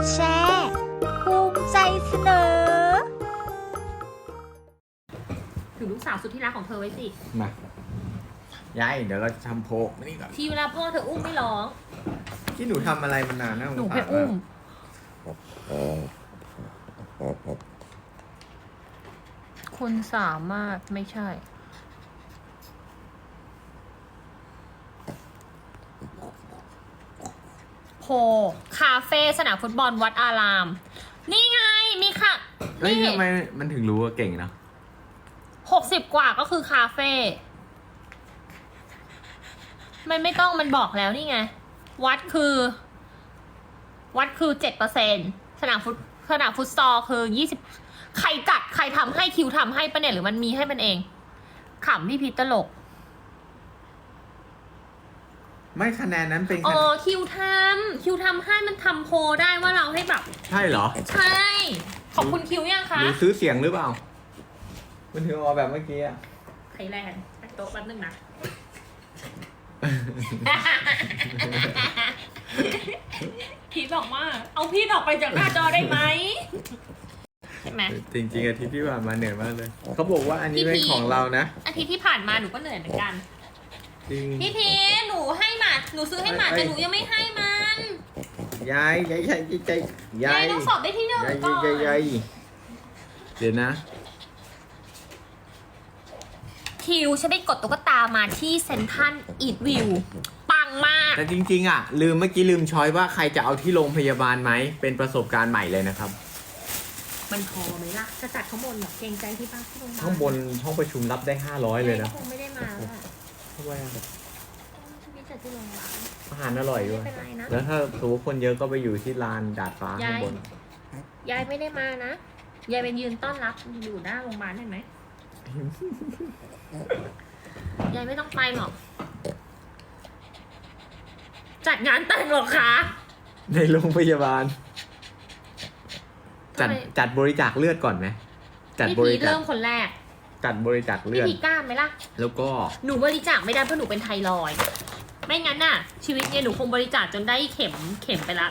ดแชร์ภูมิใจเสนอถือลูกสาวสุดที่รักของเธอไว้สิ มายายเดี๋ยวเราทำโพกมานี่ก่อนที่เวลาพ่อเธออุ้มไม่ร้อง ที่หนูทำอะไรมานานนะหนูสงแค่สารอุ้ม คุณสามารถไม่ใช่ พคาเฟ่สนามฟุตบอลวัดอาราม นี่ไงมีค่ะเฮ้ยนี่ทำไมมันถึงรู้ว่าเก่งเนอะหกสิบกว่าก็คือคาเฟ่มันไม่ต้องมันบอกแล้วนี่ไง วัดคือ วัดคือเจ็ดเปอร์เซ็นสนามฟุตสนามฟุตซอลคือยี่สิบใครจัดใครทำให้คิวทำให้ปะเนี่ยหรือมันมีให้มันเองขำพี่พีทตลก ไม่คะแนนนั้นเป็นอ๋คะอแนนคิวทำคิวทำให้มันทำโพลได้ว่าเราให้แบบ ใช่เหรอ ใช่ ขอบคุณคิวยังหคะรือซื้อเสียงหรือเปล่า มันถึงออกแบบเมื่อกี้อะไทยแลนด์ตั้งโต๊ะแป๊บนึงนะ พีทบอกว่า เอาพีทออกไปจากหน้าจอได้ไหมใช่ไหม จริงๆอาทิตย์ที่ผ่านมาเหนื่อยมากเลย เขาบอกว่าอันนี้เป็นพี่พีของเรานะ อาทิตย์ที่ผ่านมาหนูก็เหนื่อยเหมือนกัน จริงพี่พีทหนูให้หมาหนูซื้อให้หมาแต่หนูยังไม่ให้มันยายยายยายยายยายายยต้องสอบได้ที่หนึ่งยายก่อนยายยายเดี๋ยวนะคิวฉันได้กดตุ๊กตามาที่เซนทันอีทวิวปังมาก แต่จริงๆอะ ลืมเมื่อกี้ลืมช้อยว่าใครจะเอาที่โรงพยาบาลไหมเป็นประสบการณ์ใหม่เลยนะครับ มันพอไหมล่ะจะจัดข้างบนแบบเกรงใจที่บ้านที่โรงพยาบาลข้างบนห้องประชุมรับได้ 500 เลยนะคงไม่ได้มาแล้วอะ ทำไมอะพี่จัดที่โรงพยาบาลอาหารอร่อยด้วย ไม่เป็นไรนะ แล้วถ้าสมมติคนเยอะก็ไปอยู่ที่ลานดาดฟ้าข้างบน ยายไม่ได้มานะ ยายเป็นยืนต้อนรับอยู่หน้าโรงพยาบาลเห็นไหม ยายไม่ต้องไปหรอก จัดงานแต่งหรอคะ ในโรงพยาบาล จัดทำไม จัดบริจาคเลือดก่อนไหมจัดพี่บพีริทจาคเริ่มคนแรก จัดบริจาคเลืพี่อด พีทกล้าไหมล่ะ แล้วก็หนูบริจาคไม่ได้เพราะหนูเป็นไทรอยด์ไม่งั้นน่ะ ชีวิตเนี่ยหนูคงบริจาคจนได้เข็มเข็มไปละ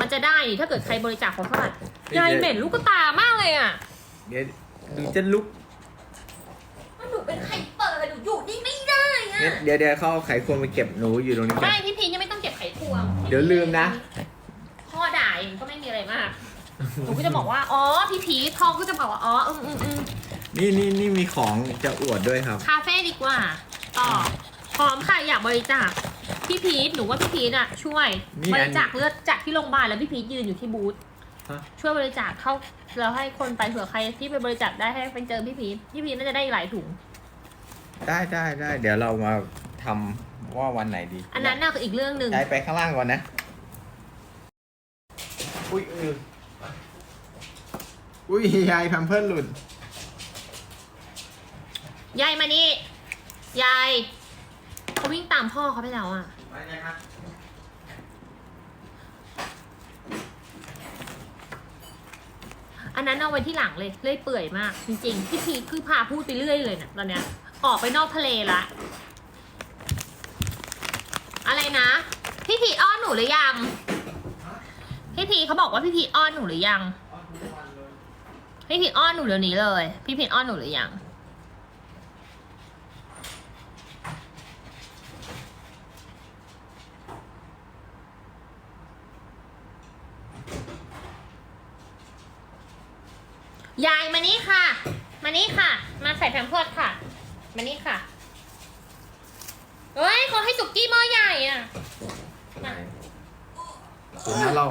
มันจะได้นี่ถ้าเกิดใครบริจาคของเท่าไหร่ยายเหม็นลูกตามากเลยอะเดี๋ยวดูจะลุก ว่าหนูเป็นไข่เปิดหนูอยู่นี่ไม่ได้อะงั้นเดี๋ยวเดี๋ยวเขาเอาไขควงไปเก็บหนูอยู่ตรงนี้กัไม่นพี่พีทยังไม่ต้องเก็บไขควงเดี๋ยวลืมนะ พ่อด่าเองก็ไม่มีอะไรมากหนูก็จะบอกว่าอ๋อพี่พีทพ่อก็จะบอกว่าอ๋ออืมอืมอืม นี่นี่นี่มีของจะอวดด้วยครับ คาเฟ่ดีกว่า ต่อพร้อมค่ะอยากบริจาค พี่พีทหนูว่าพี่พีทอะ ช่วย นี่บอันริจาคเลือดจากที่โรงพยาบาลแล้วพี่พีทยืนอยู่ที่บูธฮะ ช่วยบริจาคเข้าแล้วให้คนไปเผื่อใครที่ไปบริจาคได้ให้ไปเจอพี่พีทพี่พีทน่าจะได้อีกหลายถุง ได้ได้ได้เดี๋ยวเรามาทำว่าวันไหนดีอันนั้นน่าคืออีกเรื่องหนึ่ง ย้ายไปข้างล่างก่อนนะ อุ้ยเอออุ้ยยายทำเพื่อนหลุด ยายมานี่ ยายเขาวิ่งตามพ่อเขาไปแล้วอะ ไปไงครับอันนั้นเอาไว้ที่หลังเลยเลื่อยเปื่อยมาก จริงๆพี่พีทคือพาพูดไปเรื่อยเลยเนะตอนเนี้ย ออกไปนอกทะเลละ อะไรนะ พี่พีทอ้อนหนูหรือยัง พี่พีทเขาบอกว่าพี่พีทอ้อนหนูหรือยัง พี่พีทอ้อนหนูเดี๋ยวนี้เลย พี่พีทอ้อนหนูหรือยัง ยายมานี่ค่ะ มานี่ค่ะ มา ใส่แผ่นเพิร์ดค่ะ มานี่ค่ะ เฮ้ยเขาให้สุกี้หม้อใหญ่อะ มาเดี๋ยวนะเรา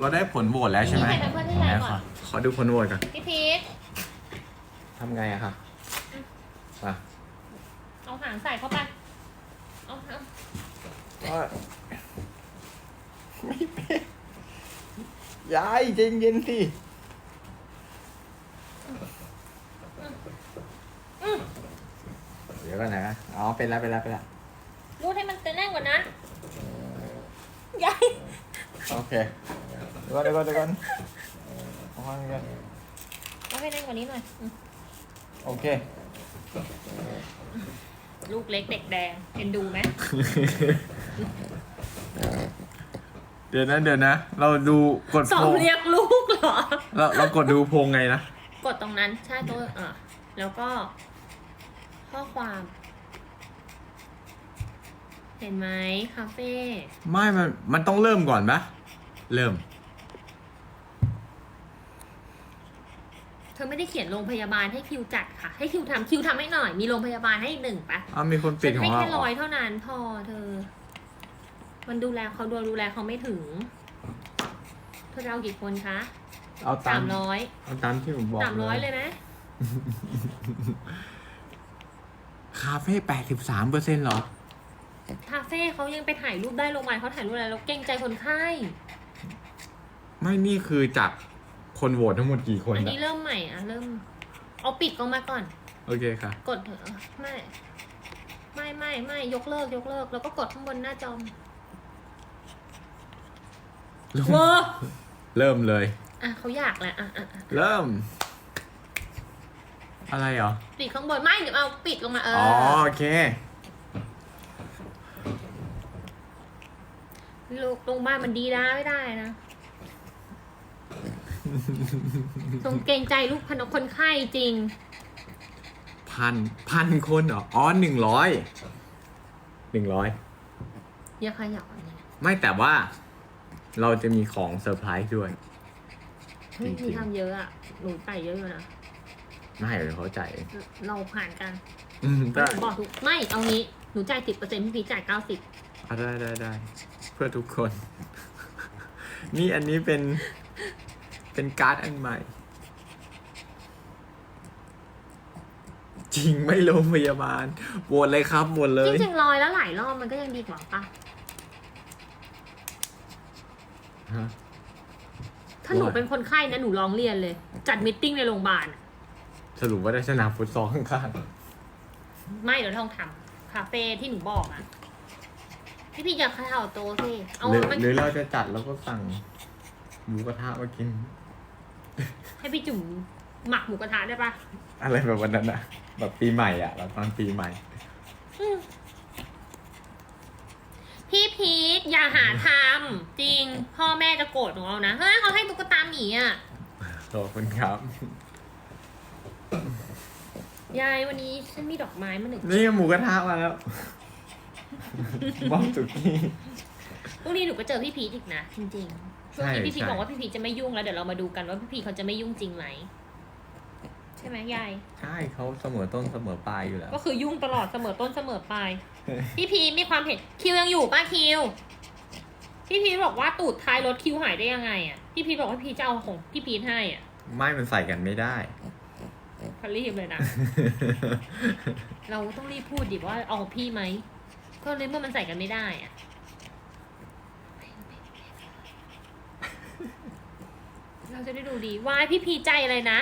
เราได้ผลโหวตแล้วใช่ไหมนี่ใส่แผ่นเพิร์ดให้ยายก่อน ขอดูผลโหวตก่อนพี่พีททำไงอะครับมาเอาหางใส่เข้าไป เอาหางไม่เป็นยายเย็นเย็นๆสิ ดี๋ยวก่อนนะอ๋อเป็นแล้วเป็นแล้วเป็นแล้วรูดให้มันแน่นกว่านั้นยายโอเคเดี๋ยวก่อนเดี๋ยวก่อนเดี๋ยวก่อนเอาข้างนี้ก่อนเอาให้แน่นกว่านี้หน่อยอืมโอเค ลูกเล็กเด็กแดงเอ็นดูไหมเดี๋ยวนะเดี๋ยวนะ เราดูกดสอโพงงเรียกลูกเหรอ เราเรากดดูโพงไงนะ กดตรงนั้นใช่ตัวอะแล้วก็ ข้อความ เห็นไหมคาเฟ่ไม่มันมันต้องเริ่มก่อนปะเริ่ม เธอไม่ได้เขียนโรงพยาบาลให้คิวจัดค่ะ ให้คิวทำคิวทำให้หน่อย มีโรงพยาบาลให้อีกหนึ่งปะอ้าวมีคนปิดของให้เราแค่เหรร้ออยเท่านั้น พอเธอ มันดูแลเขาดูดูแลเขาไม่ถึง เธอจะเอากี่คนคะเอาตาสามมร้อยเอาตามที่ผมบอกสามร้อยเลยไหม คาเฟ่แปดสิบสามเปอร์เซ็นต์หรอ คาเฟ่เขายังไปถ่ายรูปได้โรงพยาบาลเขาถ่ายรูปอะไรแล้วเกรงใจคนไข้ ไม่นี่คือจากคนโหวตทั้งหมดกี่คนอันอะนี้เริ่มใหม่อะเริ่ม เอาปิดลงมาก่อน โอเคค่ะ กดเถอะไม่ ไม่ไม่ไม่ยกเลิกยกเลิก แล้วก็กดข้างบนหน้าจอมเวอร์เริ่มเลย อะเขาอยากแหละอะอะอะเริ่ม อะไรเหรอ ปิดข้างบนไม่เดี๋ยวเอาปิดลงมาเออ๋ออโอเค ลูกโรงพยาบาลมันดีนะไม่ได้นะตรงเกรงใจลูกพนคนไข้จริง พันพันคนเหรอ อ๋อหนึ่งร้อยหนึ่งร้อยอย่าขยับอันนี้ไม่แต่ว่า เราจะมีของเซอร์ไพรส์ด้วย เฮ้ยจริมีงๆทำเยอะอะ หนูจ่ายเยอะอยู่นะ ไม่เดี๋ยวเขาจ่ายเองเราผ่านกันอืมหได้นูบอกทุกไม่เอางี้หนูจ่ายสิบเปอร์เซ็นต์พี่พีจ่ายเก้าสิบอะได้ได้ได้เพื่อทุกคน นี่อันนี้เป็น เป็นการ์ดอันใหม่ จริงไม่โรงพยาบาลโหวตเลยครับโหวตเลจย ริงๆลอยแล้วหลายรอบมันก็ยังดีกว่าปะฮะ ถ้าหนูว่าเป็นคนไข้นะหนูร้องเรียนเลย จัดมิทติ้งในโรงพยาบาลอะ สรุปว่าได้สนามฟุตซอลข้างไม่เดี๋ยวต้องทำคาเฟ่ที่หนูบอกอะพี่พี่อยากเข้าโตะสิเอาๆหรือมันหรือเราจะจัดแล้วก็สั่งหมูกระทะมากิน ให้พี่จุ๋มหมักหมูกระทะได้ปะอะไรแบบวันนั้นอะแบบปีใหม่อะแบบตอนปีใหม่ อืมพี่พีทอย่าหาทำจริง พ่อแม่จะโกรธหนูเอานะเฮ้ยเขาให้ตุ๊กตาหมีอะ ขอบคุณครับ ยายวันนี้ฉันมีดอกไม้มาหนึ่งนี่หมูกระทะมาแล้วบ้องสุกี้ พรุ่งนี้หนูก็เจอพี่พีทอีกนะจริงๆช่วงนี้ใช่พี่พีทใช่ บอกว่าพี่พีทจะไม่ยุ่งแล้วเดี๋ยวเรามาดูกันว่าพี่พีทเขาจะไม่ยุ่งจริงไหมใช่ไหมยาย ใช่เขาเสมอต้นเสมอปลายอยู่แล้ว ก็คือยุ่งตลอดเสมอต้นเสมอปลาย พี่พีมีความเห็นคิวยังอยู่ป้าคิว พี่พีบอกว่าตูดท้ายรถคิวหายได้ยังไงอะ พี่พีบอกว่าพี่จะเอาของพี่พีให้อะ ไม่มันใส่กันไม่ได้ เขารีบเลยนะ เราต้องรีบพูดดิว่าเอาของพี่ไหม ก็เลยเมื่อมันใส่กันไม่ได้อะเราจะได้ดูดีวายพี่พีใจอะไรนะ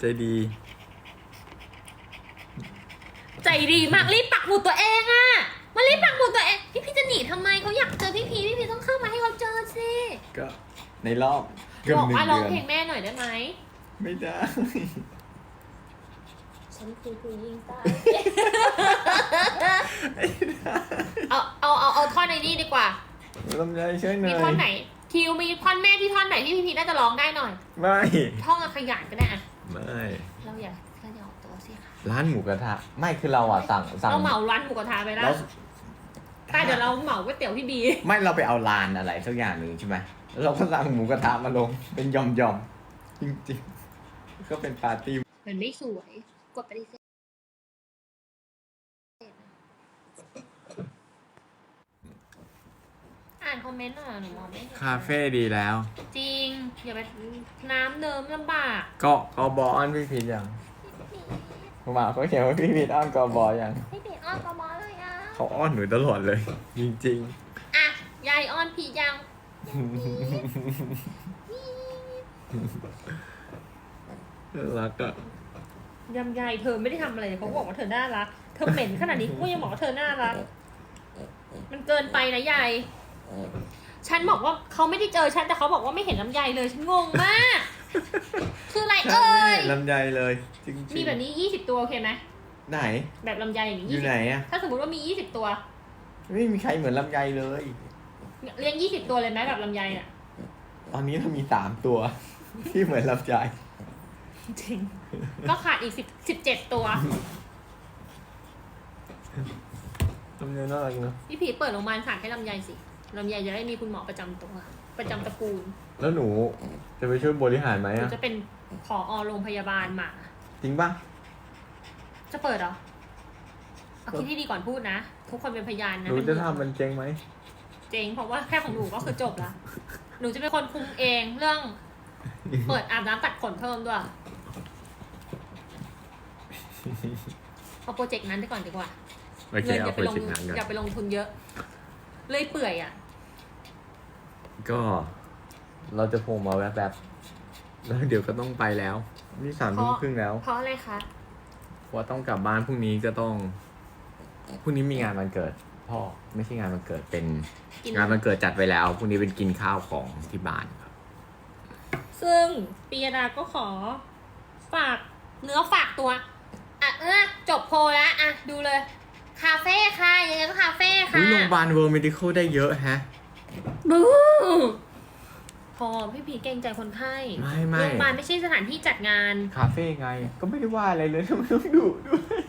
ใจดี ใจดีมากรีบปักหมุดตัวเองอะมารีบปักหมุดตัวเองพี่พีจะหนีทำไมเขาอยากเจอพี่พีพี่พีต้องเข้ามาให้เขาเจอสิก็ในรอบเกือบบอกหนึ่งว่าร้องเดือนเพลงแม่หน่อยได้ไหม ไม่ได้ ฉันคือผู้หญิงตายเอาเอาเอาเอาท่อนในนี้ดีกว่าลำไยช่วยหน่มีอยท่อนไหนคิวมีท่อนแม่ที่ท่อนไหนที่พี่พีน่าจะร้องได้หน่อย ไม่ ท่องอะขยันก็ได้อะไม่เราอย่าขยับตัวสิค่ะร้านหมูกระทะไม่คือเราอะสั่งสั่งเราเหมาร้านหมูกระทะไปแล้วแล้วใช่เดี๋ยวเราเหมาก๋วยเตี๋ยวพี่บี ไม่เราไปเอาลานอะไรสักอย่างหนึ่งใช่ไหมแล้วเราก็สั่งหมูกระทะมาลง เป็นยอมยอมๆจริงๆ ก็เป็นปาร์ตี้มันไม่สวย กดปฏิเสธอ่านคอมเมนต์หน่อยหนูมองไม่เห็นคาเฟ่ดีแล้ว จริง อย่าไปน้ำเดิมลำบาก ก็กอบออ้อนพี่พีทยังผมบอกเขาเขียนว่าพี่พีทอ้อนกอบอยังพี่ปีอ้อนกมอเลยอะ เขาอ้อนหนูตลอดเลย จริงอะ ยายอ้อนพี่ยังๆน่ารักอะ ยำยายเธอไม่ได้ทำอะไรเลยเขาบอกว่าเธอน่ารัก เธอเหม็นขนาดนี้ก็ยังบอกว่าเธอน่ารัก มันเกินไปนะยาย ฉันบอกว่าเขาไม่ได้เจอฉันแต่เขาบอกว่าไม่เห็นลำไยเลยฉันงงมาก คืออะไรเอ่ย ลำไยเลยจริงๆมีแบบนี้ยี่สิบตัวโอเคไหมไหน แบบลำไยอย่างนี้อยู่ยี่สิไหนบอะถ้าสมมติว่ามียี่สิบตัว ไม่มีใครเหมือนลำไยเลย เลี้ยงยี่สิบตัวเลยไหมแบบลำไยอะ ตอนนี้เรามีสามตัว ที่เหมือนลำไยจริง ก็ขาดอีกสิบสิบเจ็ดตัวลำไยน่ารักเนอะพี่ผีเปิดโรงพยาบาลสัตว์ให้ลำไยสิลำไยจะได้มีคุณหมอประจำตัว ประจำตระกูลแล้วหนูจะไปช่วยบริหารไหมหนูอะ จะเป็นผอโรงพยาบาลหมา จริงป่ะจะเปิดเหรอเอาคิดที่ดีก่อนพูดนะ ทุกคนเป็นพยานหนะนูจะทำมันเจ๊งไหมเจ๊งเพราะว่าแค่ของหนูก็คือจบละหนูจะเป็นคนคุมเองเรื่อง เปิดอาบน้ำตัดขนเพิ่มด้วย เอาโปรเจกต์นั้นไปก่อนดีกว่าโอเคเงินอเอาย่าไปไปลงจิตงานอกัย่านไปลงทุนเยอะ เลยเปื่อยอะ ก็เราจะโผล่มาแวบๆแล้วเดี๋ยวก็ต้องไปแล้วนี่สามทุ่มครึ่งแล้ว เพราะอะไรคะเพราะว่าต้องกลับบ้านพรุ่งนี้ก็ต้องพรุ่งนี้มีงานวันเกิด พ่อไม่ใช่งานวันเกิดเป็นกินงานวันเกิดจัดไว้แล้วพรุ่งนี้เป็นกินข้าวของที่บ้านครับ ซึ่งปียดาก็ขอฝากเนื้อฝากตัว อะเออจบโพลแล้วอะดูเลย คาเฟ่ค่ะยังไงก็คาเฟ่ค่ะอุ๊ยโรงพยาบาลเวิร์ม d ดิคอลได้เยอะแฮะ บูพอพี่ผีเกรงใจคนไข้ไม่ไม่ โรงพยาบาลไม่ใช่สถานที่จัดงาน คาเฟ่ไง ก็ไม่ได้ว่าอะไรเลยทำไมต้องดุด้วย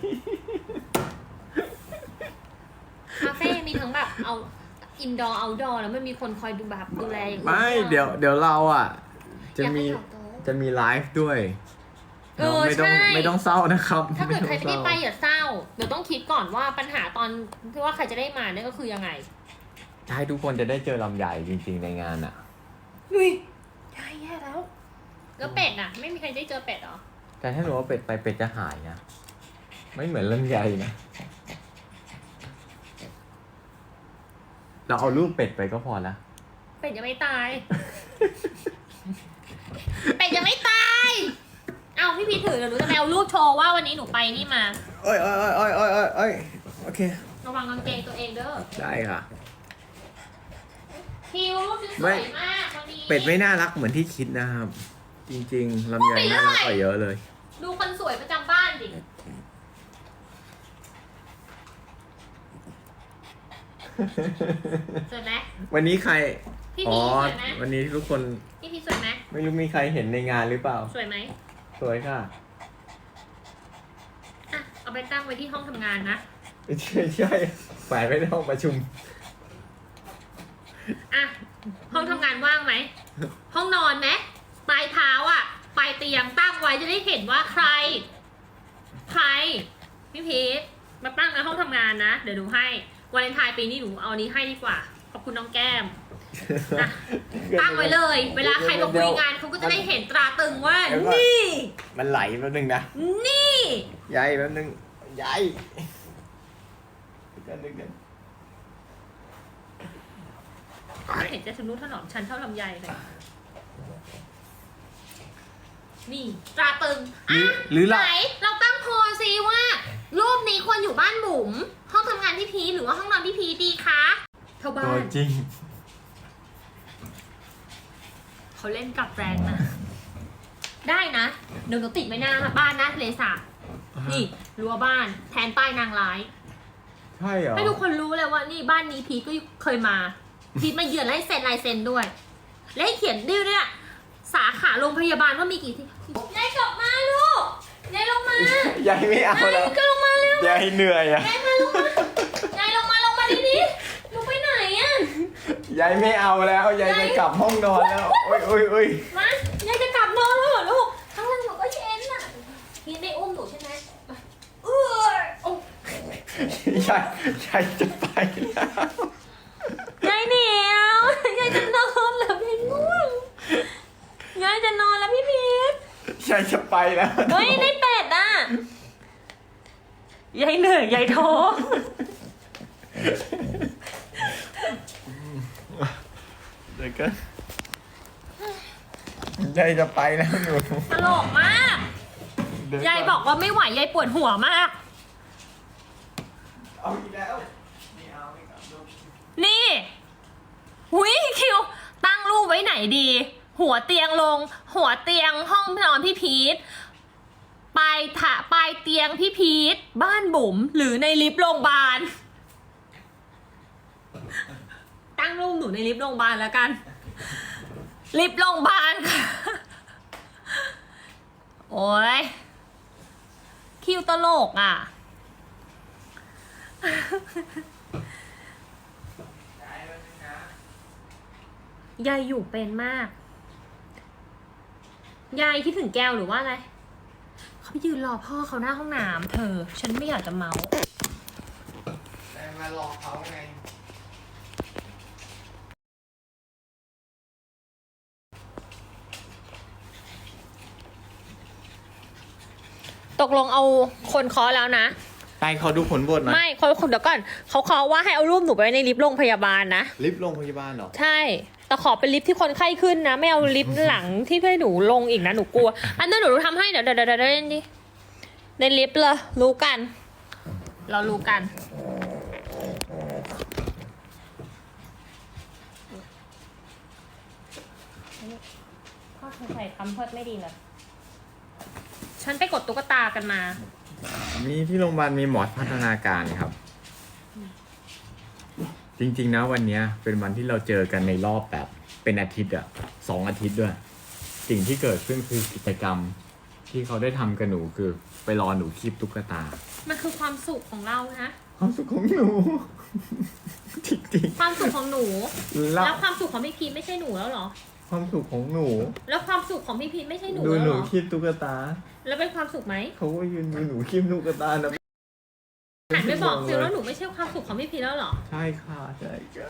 คาเฟ่มีทั้งแบบเอาอินดอร์เอาดอร์แล้วมันมีคนคอยดูแบบดูแลอย่างอื่นไม่ด้วยเดี๋ยวเดี๋ยวเราอะ จะอยากมีให้แถวโต๊ะจะมีไลฟ์ด้วย เออไม่ต้องใช่ ไม่ต้องเศร้านะครับถ้าเกิดใครไม่ได้ไปต้องเศร้าอย่าเศร้า เดี๋ยวต้องคิดก่อนว่าปัญหาตอนที่ว่าใครจะได้มาเนี่ยก็คือยังไง ใช่ทุกคนจะได้เจอลำใหญ่จริง ๆ ในงานอะนุยยายแย่แล้ว แล้วเป็ดน่ะ ไม่มีใครได้เจอเป็ดเหรอ แต่ถ้าหนูว่าเป็ดไปเป็ดจะหายนะ ไม่เหมือนลำใหญ่นะเราเอารูปเป็ดไปก็พอละเป็ดยังไม่ตาย เป็ดยังไม่ตาย เอาพี่พีชถือเดี๋ยวหนูจะไปเอารูปโชว์ว่าวันนี้หนูไปนี่มาโอ้ยโอ้ยโอ้ยโอ้ยโอ้ยโอ้ยโอเค ระวังกางเกงตัวเองเด้อได้ค่ะ คิวรูปสไม่วยมากวันนี้เป็ดไม่น่ารักเหมือนที่คิดนะครับ จริงๆลำใหญ่น่ารักกว่าเยอะเลย ดูคนสวยประจำบ้านดิ สวยไหมวันนี้ใคร พี่อ๋พีอชสวยไหมวันนี้ทุกคนพี่พีชสวยไหมไม่รู้มีใครเห็นในงานหรือเปล่า สวยไหม สวยค่ะอะ เอาไปตั้งไว้ที่ห้องทำงานนะใช่ใช่แฝงไว้ในห้องประชุม อะ ห้องทำงานว่างไหม ห้องนอนไหมปลายเท้าอะ ปลายเตียงตั้งไว้จะได้เห็นว่าใคร ใครพี่พีทมาตั้งในห้องทำงานนะ เดี๋ยวดูให้วาเลนไทน์ปีนี้หนูเอาอันนี้ให้ดีกว่า ขอบคุณน้องแก้ม อะตั้งไว้เลย เวลาใครมาคุยงานเขาก็จะได้เห็นตราตึงว่า เดี๋ยวก่อน นี่ มันไหลแป๊บนึงนะนี่ใหญ่แป๊บนึงใหญ่เดี๋ยวนึงเดี๋ยวเห็นจะชำนุถนอมชั้นเท่าลำไยเลย นี่ตราตึงหรือหรือไหนเราเราตั้งโพลซิว่า รูปนี้ควรอยู่บ้านบุ๋มห้องทำงานพี่พีชหรือว่าห้องนอนพี่พีชดีคะเท่าบ้าตัวน จริง เขาเล่นกับแรงนะ ได้นะเดี๋ยวหนูติดไว้หน้าบ้านนะเลสานี่รั้วบ้านแทนป้ายนางร้าย ใช่เหรอให้ทุกคนรู้เลยว่านี่บ้านนี้พีทก็เคยมา พีทมาเยือนและให้เซ็นลายเซ็นด้วย และให้เขียนดิ้วด้วยนะสาขาโรงพยาบาลว่ามีกี่ที่ยายกลับมาลูกยายลงมายายไม่เอายายแล้วก็ลงมาเร็วยายเหนื่อยอะยายมาลงมายายลงมาลงมาดีดีๆลูกไปไหนอะยายไม่เอาแล้วยายจะกลับห้องนอนแล้วโอ้ ยโอ้ยโอ้ยมายายจะกลับนอนแล้วเหรอลูก ข้างล่างหนูก็เย็นอะพีทไม่อุ้มหนูใช่ไหมเออโอ้ยายยายจะไปแล้วยายเหนียวยายจะนอนแล้วพี่ง่วงยายจะนอนแล้วพี่พีทยายจะไปแล้วเฮ้ยได้เป็ดอะยายเหนื่อยยายท้อเดี๋ยวก็ยายจะไปแล้วหนูตลกมาก เดี๋วยายบอกว่าไม่ไหวยายปวดหัวมาก เอาอีกแล้วไม่เอาไม่เอานี่หุยคิว ตั้งรูปไว้ไหนดี หัวเตียงลง หัวเตียงห้องนอนพี่พีทปลายถะปลายเตียงพี่พีทบ้านบุ๋มหรือในลิฟต์โรงพยาบาล ตั้งตั้งรูปหนูในลิฟต์โรงพยาบาลแล้วกัน ลิฟต์โรงพยาบาลค่ะ โอ้ยคิวตลกอะ ยายอยู่เป็นมาก ยายคิดถึงแก้วหรือว่าอะไร เขาไปยืนรอพ่อเขาหน้าห้องน้ำเธอ ฉันไม่อยากจะเมาส์ แต่มารอเขาไง ตกลงเอาคนเคอแล้วนะ ไปเขาดูผลบทมาไม่เขาเดี๋ยวก่อนเขาเคอว่าให้เอารูปหนูไปไว้ในลิฟต์โรงพยาบาลนะ ลิฟต์โรงพยาบาลเหรอ ใช่ แต่ขอเป็นลิฟต์ที่คนไข้ขึ้นนะ ไม่เอาลิฟต์หลังที่ให้หนูลงอีกนะ หนูกลัว อันนั้นหนูทำให้เดี๋ยวเดี๋ยวเดี๋ยวเดี๋ยวดิในลิฟต์เลยรู้กัน เรารู้กันพ่อเธอใส่คำเพิดไม่ดีเลย ฉันไปกดตุ๊กตากันมา มีที่โรงพยาบาลมีหมอพัฒนาการครับ จริง ๆ นะวันเนี้ย เป็นวันที่เราเจอกันในรอบแบบ เป็นอาทิตย์อะสองอาทิตย์ด้วย สิ่งที่เกิดขึ้นคือกิจกรรม ที่เขาได้ทำกับหนูคือ ไปรอหนูคีบตุ๊กตามันคือความสุขของเรานะ ความสุขของหนู จริงความสุขของหนู ๆแล้แล้ววความสุขของพี่พีทไม่ใช่หนูแล้วเหรอ ความสุขของหนู แล้วความสุขของพี่พีทไม่ใช่หนูดูแล้วหเหนูรอคีบตุ๊กตา แล้วเป็นความสุขไหมเขาก็ยืนดูหนูคีบตุ๊กตานะหันไปบอกฟิลแล้วหนูไม่ใช่ความสุขของพี่พีทแล้วเหรอ ใช่ค่ะใช่ค่ะ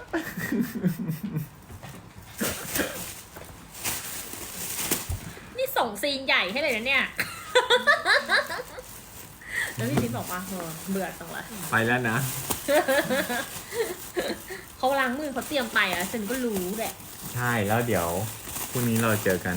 นี่ส่งซีนใหญ่ให้เลยนะเนี่ย แล้วพี่พีทบอกว่าเออเบื่อจังเลยไปแล้วนะ เขาล้างมือเขาเตรียมไปอะฉันก็รู้แหละ ใช่แล้วเดี๋ยวพรุ่งนี้เราเจอกัน